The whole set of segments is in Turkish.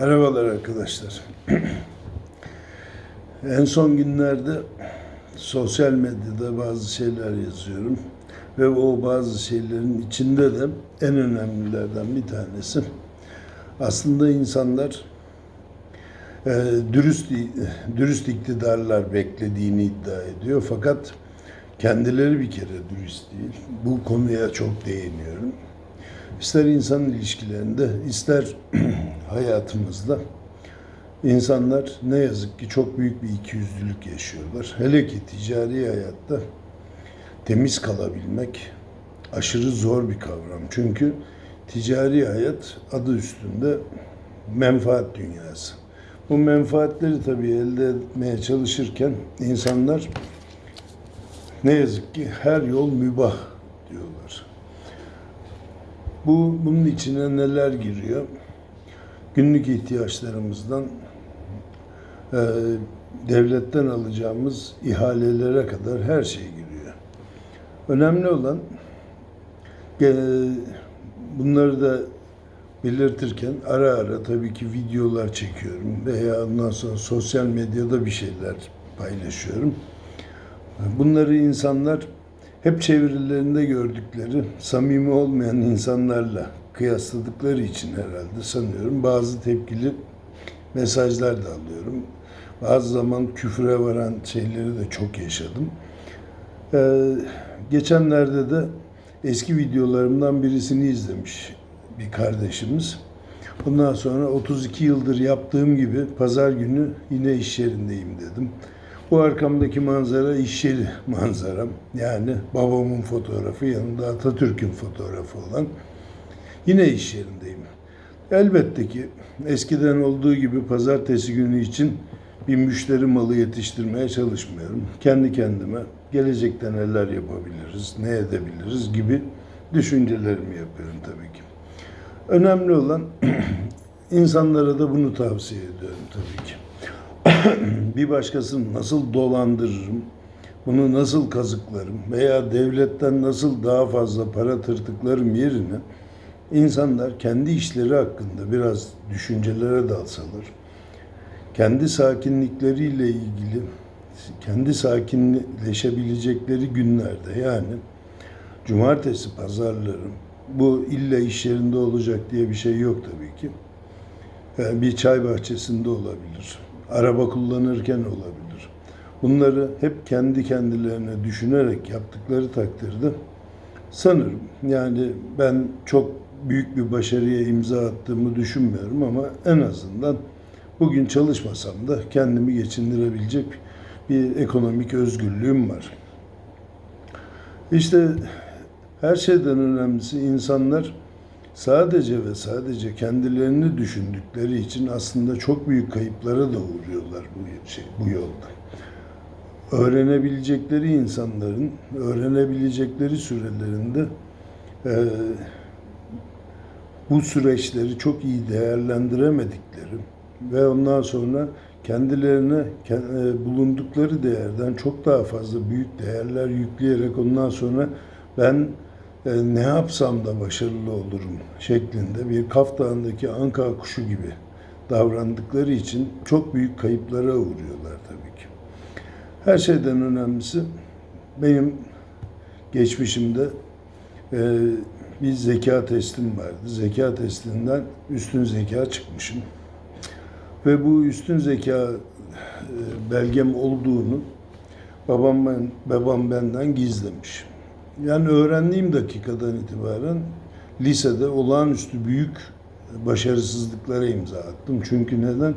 Merhabalar arkadaşlar. en son günlerde sosyal medyada bazı şeyler yazıyorum ve o bazı şeylerin içinde de en önemlilerden bir tanesi aslında insanlar e, dürüst dürüst iktidarlar beklediğini iddia ediyor fakat kendileri bir kere dürüst değil. Bu konuya çok değiniyorum. İster insan ilişkilerinde, ister hayatımızda insanlar ne yazık ki çok büyük bir ikiyüzlülük yaşıyorlar. Hele ki ticari hayatta temiz kalabilmek aşırı zor bir kavram. Çünkü ticari hayat adı üstünde menfaat dünyası. Bu menfaatleri tabii elde etmeye çalışırken insanlar ne yazık ki her yol mübah diyorlar. Bu bunun içine neler giriyor? Günlük ihtiyaçlarımızdan e, devletten alacağımız ihalelere kadar her şey giriyor. Önemli olan e, bunları da belirtirken ara ara tabii ki videolar çekiyorum veya ondan sonra sosyal medyada bir şeyler paylaşıyorum. Bunları insanlar hep çevirilerinde gördükleri samimi olmayan insanlarla kıyasladıkları için herhalde sanıyorum bazı tepkili mesajlar da alıyorum. Bazı zaman küfre varan şeyleri de çok yaşadım. Ee, geçenlerde de eski videolarımdan birisini izlemiş bir kardeşimiz. Bundan sonra 32 yıldır yaptığım gibi pazar günü yine iş yerindeyim dedim. Bu arkamdaki manzara iş yeri manzaram. Yani babamın fotoğrafı yanında Atatürk'ün fotoğrafı olan. Yine iş yerindeyim. Elbette ki eskiden olduğu gibi pazartesi günü için bir müşteri malı yetiştirmeye çalışmıyorum. Kendi kendime gelecekte neler yapabiliriz, ne edebiliriz gibi düşüncelerimi yapıyorum tabii ki. Önemli olan insanlara da bunu tavsiye ediyorum tabii ki. bir başkasını nasıl dolandırırım, bunu nasıl kazıklarım veya devletten nasıl daha fazla para tırtıklarım yerine insanlar kendi işleri hakkında biraz düşüncelere dalsalar, kendi sakinlikleriyle ilgili, kendi sakinleşebilecekleri günlerde yani cumartesi pazarları bu illa iş yerinde olacak diye bir şey yok tabii ki. Yani bir çay bahçesinde olabilir araba kullanırken olabilir. Bunları hep kendi kendilerine düşünerek yaptıkları takdirde sanırım yani ben çok büyük bir başarıya imza attığımı düşünmüyorum ama en azından bugün çalışmasam da kendimi geçindirebilecek bir ekonomik özgürlüğüm var. İşte her şeyden önemlisi insanlar sadece ve sadece kendilerini düşündükleri için aslında çok büyük kayıplara da uğruyorlar bu şey bu yolda. Öğrenebilecekleri insanların öğrenebilecekleri sürelerinde e, bu süreçleri çok iyi değerlendiremedikleri ve ondan sonra kendilerine e, bulundukları değerden çok daha fazla büyük değerler yükleyerek ondan sonra ben e, ne yapsam da başarılı olurum şeklinde bir Kaf Dağı'ndaki anka kuşu gibi davrandıkları için çok büyük kayıplara uğruyorlar tabii ki. Her şeyden önemlisi benim geçmişimde e, bir zeka testim vardı. Zeka testinden üstün zeka çıkmışım. Ve bu üstün zeka e, belgem olduğunu babam, ben, babam benden gizlemiş. Yani öğrendiğim dakikadan itibaren lisede olağanüstü büyük başarısızlıklara imza attım. Çünkü neden?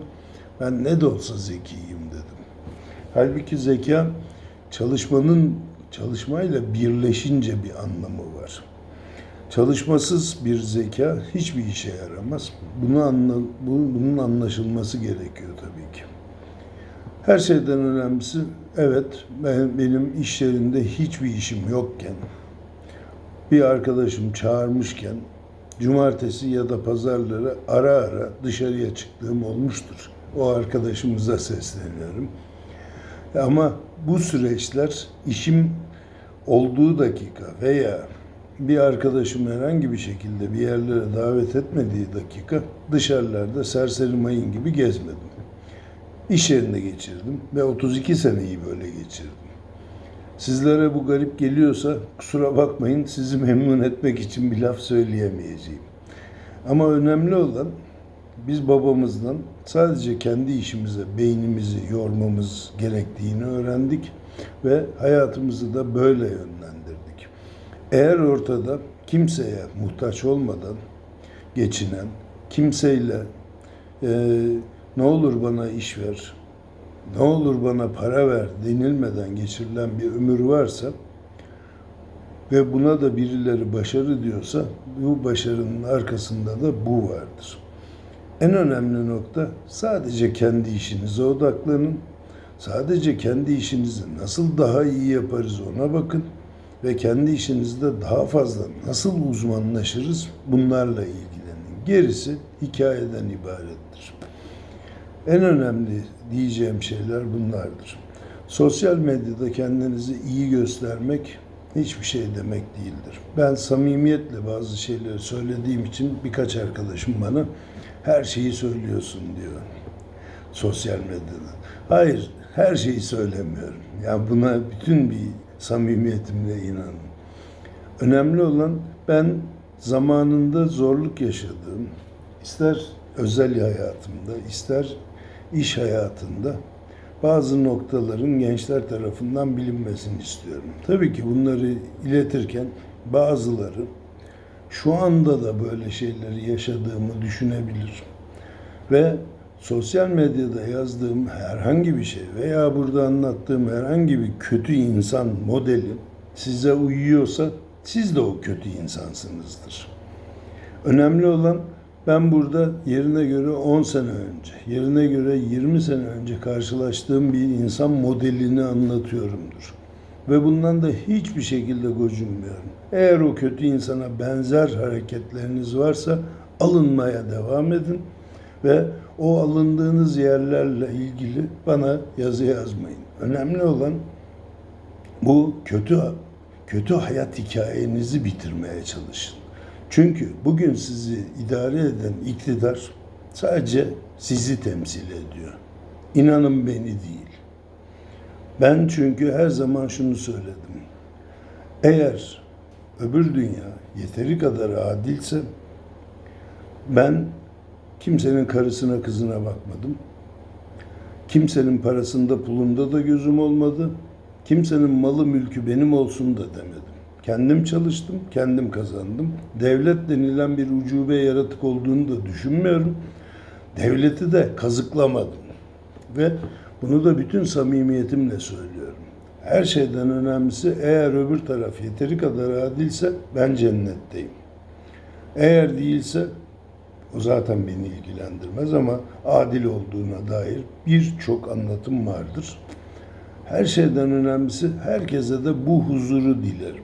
Ben ne de olsa zekiyim dedim. Halbuki zeka çalışmanın çalışmayla birleşince bir anlamı var. Çalışmasız bir zeka hiçbir işe yaramaz. Bunu anla, bunun anlaşılması gerekiyor tabii ki. Her şeyden önemlisi evet ben, benim iş yerinde hiçbir işim yokken bir arkadaşım çağırmışken cumartesi ya da pazarları ara ara dışarıya çıktığım olmuştur. O arkadaşımıza sesleniyorum. Ama bu süreçler işim olduğu dakika veya bir arkadaşım herhangi bir şekilde bir yerlere davet etmediği dakika dışarılarda serseri mayın gibi gezmedim. İş yerinde geçirdim ve 32 seneyi böyle geçirdim. Sizlere bu garip geliyorsa kusura bakmayın sizi memnun etmek için bir laf söyleyemeyeceğim. Ama önemli olan biz babamızdan sadece kendi işimize beynimizi yormamız gerektiğini öğrendik ve hayatımızı da böyle yönlendirdik. Eğer ortada kimseye muhtaç olmadan geçinen, kimseyle e, ne olur bana iş ver, ne olur bana para ver denilmeden geçirilen bir ömür varsa ve buna da birileri başarı diyorsa bu başarının arkasında da bu vardır. En önemli nokta sadece kendi işinize odaklanın. Sadece kendi işinizi nasıl daha iyi yaparız ona bakın ve kendi işinizde daha fazla nasıl uzmanlaşırız bunlarla ilgilenin. Gerisi hikayeden ibarettir. En önemli diyeceğim şeyler bunlardır. Sosyal medyada kendinizi iyi göstermek hiçbir şey demek değildir. Ben samimiyetle bazı şeyleri söylediğim için birkaç arkadaşım bana her şeyi söylüyorsun diyor sosyal medyada. Hayır, her şeyi söylemiyorum. Yani buna bütün bir samimiyetimle inanın. Önemli olan ben zamanında zorluk yaşadığım, ister özel hayatımda, ister iş hayatında bazı noktaların gençler tarafından bilinmesini istiyorum. Tabii ki bunları iletirken bazıları şu anda da böyle şeyleri yaşadığımı düşünebilir. Ve sosyal medyada yazdığım herhangi bir şey veya burada anlattığım herhangi bir kötü insan modeli size uyuyorsa siz de o kötü insansınızdır. Önemli olan ben burada yerine göre 10 sene önce, yerine göre 20 sene önce karşılaştığım bir insan modelini anlatıyorumdur. Ve bundan da hiçbir şekilde gocunmuyorum. Eğer o kötü insana benzer hareketleriniz varsa alınmaya devam edin ve o alındığınız yerlerle ilgili bana yazı yazmayın. Önemli olan bu kötü kötü hayat hikayenizi bitirmeye çalışın. Çünkü bugün sizi idare eden iktidar sadece sizi temsil ediyor. İnanın beni değil. Ben çünkü her zaman şunu söyledim. Eğer öbür dünya yeteri kadar adilse ben kimsenin karısına kızına bakmadım. Kimsenin parasında pulunda da gözüm olmadı. Kimsenin malı mülkü benim olsun da demedim. Kendim çalıştım, kendim kazandım. Devlet denilen bir ucube yaratık olduğunu da düşünmüyorum. Devleti de kazıklamadım. Ve bunu da bütün samimiyetimle söylüyorum. Her şeyden önemlisi eğer öbür taraf yeteri kadar adilse ben cennetteyim. Eğer değilse o zaten beni ilgilendirmez ama adil olduğuna dair birçok anlatım vardır. Her şeyden önemlisi herkese de bu huzuru dilerim.